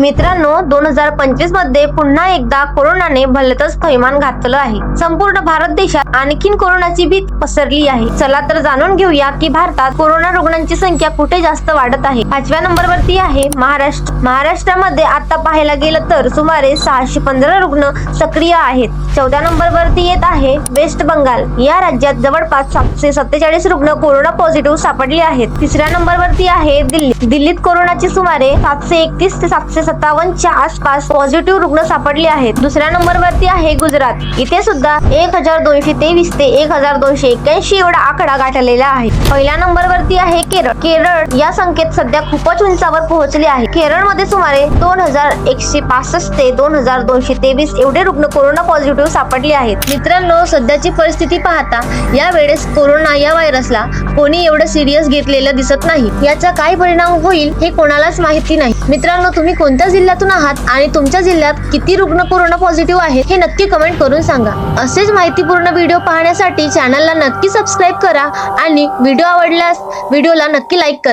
मित्रांनो दोन हजार पंचवीसमध्ये पुन्हा एकदा कोरोनाने भलतच थैमान घातलं आहे. संपूर्ण भारत देशात आणखीन कोरोनाची भीत पसरली आहे. चला तर जाणून घेऊया की भारतात कोरोना रुग्णांची संख्या कुठे जास्त वाढत आहे. पाचव्या नंबर वरती आहे महाराष्ट्र. महाराष्ट्रामध्ये आता पाहायला गेलं तर सुमारे सहाशे पंधरा रुग्ण सक्रिय आहेत. चौदा नंबर वरती येत आहे वेस्ट बंगाल. या राज्यात जवळपास सातशे सत्तेचाळीस रुग्ण कोरोना पॉझिटिव्ह सापडले आहेत. तिसऱ्या नंबर वरती आहे दिल्ली. दिल्लीत कोरोनाची सुमारे सातशे एकतीस ते सातशे सत्तावन्नच्या आसपास पॉझिटिव्ह रुग्ण सापडले आहेत. दुसऱ्या नंबर वरती आहे गुजरात. इथे सुद्धा एक हजार दोनशे तेवीस ते एक हजार दोनशे एक्याऐंशी एवढा आकडा गाठलेला आहे. पहिल्या नंबर वरती आहे केरळ. केरळ या संख्येत सध्या खूपच उंचावर पोहोचले आहे. केरळमध्ये सुमारे दोन हजार एकशे पासष्ट ते दोन हजार दोनशे तेवीस एवढे रुग्ण कोरोना पॉझिटिव्ह सापडले आहेत. मित्रांनो सध्याची परिस्थिती पाहता या वेळेस कोरोना या व्हायरसला कोणी एवढं सिरियस घेतलेलं दिसत नाही. याचा काय परिणाम होईल हे कोणालाच माहिती नाही. मित्रांनो तुम्ही कोणत्या जिल्ह्यातून आहात आणि तुमच्या जिल्ह्यात किती रुग्ण कोरोना पॉझिटिव्ह आहेत हे नक्की कमेंट करून सांगा. असेच माहितीपूर्ण व्हिडिओ पाहण्यासाठी चॅनलला नक्की सबस्क्राईब करा आणि व्हिडिओ आवडल्यास व्हिडिओला नक्की लाईक करा.